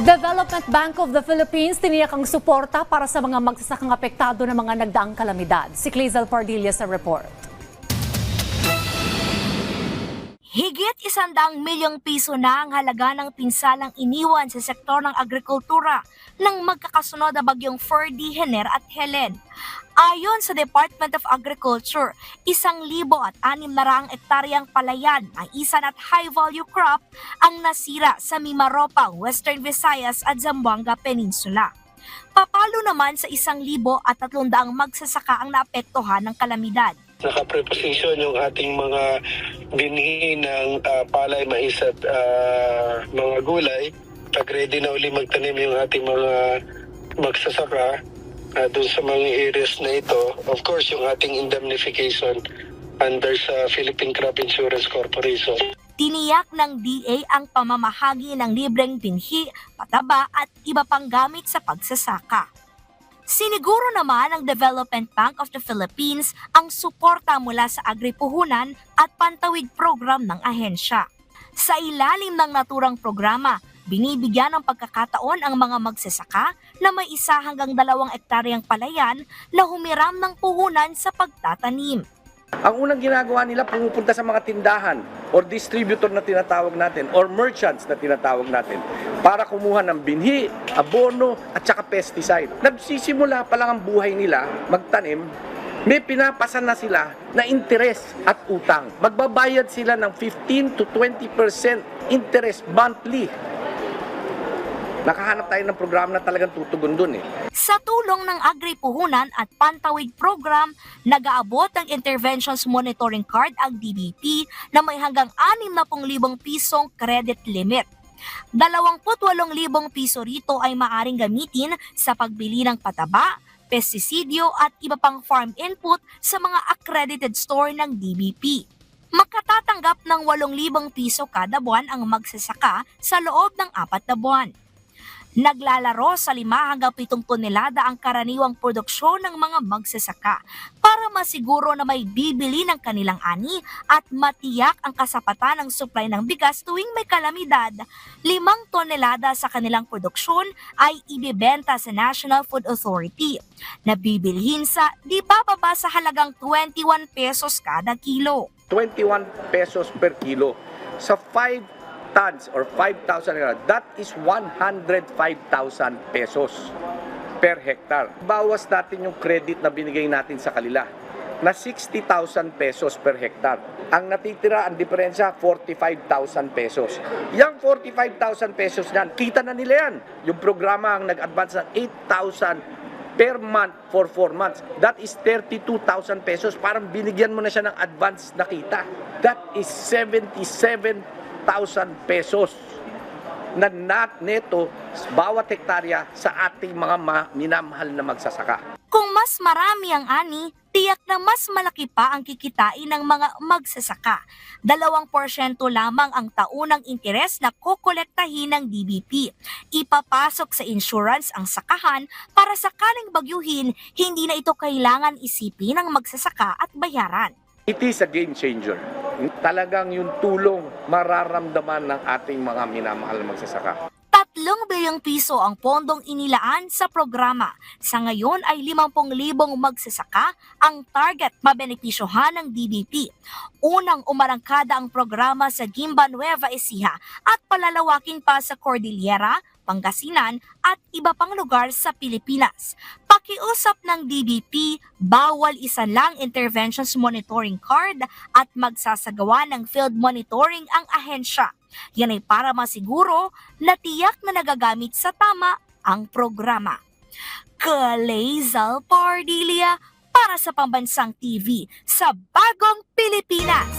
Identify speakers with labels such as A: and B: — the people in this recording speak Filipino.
A: Development Bank of the Philippines tiniyak ang suporta para sa mga magsasakang apektado ng mga nagdaang kalamidad. Si Clazel Pardilla sa report.
B: Higit isandang milyong piso na ang halaga ng pinsalang iniwan sa sektor ng agrikultura ng magkakasunod na bagyong Ferdy, Hener at Helen. Ayon sa Department of Agriculture, isang libo at anim na raang ektaryang palayan na isan at high-value crop ang nasira sa Mimaropang, Western Visayas at Zamboanga Peninsula. Papalo naman sa isang libo at tatlong magsasaka ang naapektuhan ng kalamidad.
C: nakapreposition yung ating mga binhi ng ah, palay, mais at ah, mga gulay. Pag ready na uli magtanim yung ating mga magsasaka uh, doon sa mga areas na ito, of course, yung ating indemnification under sa Philippine Crop Insurance Corporation.
B: Tiniyak ng DA ang pamamahagi ng libreng binhi, pataba at iba pang gamit sa pagsasaka. Siniguro naman ng Development Bank of the Philippines ang suporta mula sa agripuhunan at pantawid program ng ahensya. Sa ilalim ng naturang programa, binibigyan ng pagkakataon ang mga magsasaka na may isa hanggang dalawang ektaryang palayan na humiram ng puhunan sa pagtatanim.
D: Ang unang ginagawa nila, pumupunta sa mga tindahan or distributor na tinatawag natin or merchants na tinatawag natin para kumuha ng binhi, abono at saka pesticide. Nagsisimula pa lang ang buhay nila magtanim, may pinapasan na sila na interes at utang. Magbabayad sila ng 15 to 20% interest monthly. Nakahanap tayo ng programa na talagang tutugon dun eh.
B: Sa tulong ng Agri-Puhunan at Pantawid Program, nag-aabot ng Interventions Monitoring Card ang DBP na may hanggang 60,000 pisong credit limit. 28,000 piso rito ay maaring gamitin sa pagbili ng pataba, pestisidyo at iba pang farm input sa mga accredited store ng DBP. Makatatanggap ng 8,000 piso kada buwan ang magsasaka sa loob ng apat na buwan. Naglalaro sa 5 hanggang 7 tonelada ang karaniwang produksyon ng mga magsasaka para masiguro na may bibili ng kanilang ani at matiyak ang kasapatan ng supply ng bigas tuwing may kalamidad. 5 tonelada sa kanilang produksyon ay ibibenta sa National Food Authority na bibilhin sa di bababa sa halagang 21 pesos kada kilo.
D: 21 pesos per kilo. Sa 5 tons or 5,000 hectare, that is 105,000 pesos per hectare. Bawas natin yung credit na binigay natin sa kanila na 60,000 pesos per hectare. Ang natitira, ang diferensya, 45,000 pesos. Yang 45,000 pesos niyan, kita na nila yan. Yung programa ang nag-advance ng 8,000 per month for 4 months. That is 32,000 pesos. Parang binigyan mo na siya ng advance na kita. That is 77,000 pesos na nat neto bawat hektarya sa ating mga ma- minamahal na magsasaka.
B: Kung mas marami ang ani, tiyak na mas malaki pa ang kikitain ng mga magsasaka. Dalawang porsyento lamang ang taunang interes na kokolektahin ng DBP. Ipapasok sa insurance ang sakahan para sakaling bagyuhin, hindi na ito kailangan isipin ng magsasaka at bayaran.
D: It is a game changer. Talagang yung tulong mararamdaman ng ating mga minamahal na magsasaka.
B: Tatlong bilyong piso ang pondong inilaan sa programa. Sa ngayon ay 50,000 magsasaka ang target mabenepisyohan ng DBP. Unang umarangkada ang programa sa Gimba Nueva Ecija at palalawakin pa sa Cordillera, Pangasinan at iba pang lugar sa Pilipinas. Pakiusap ng DBP, bawal isa lang interventions monitoring card at magsasagawa ng field monitoring ang ahensya. Yan ay para masiguro na tiyak na nagagamit sa tama ang programa. Kalezal Pardilia para sa Pambansang TV sa Bagong Pilipinas.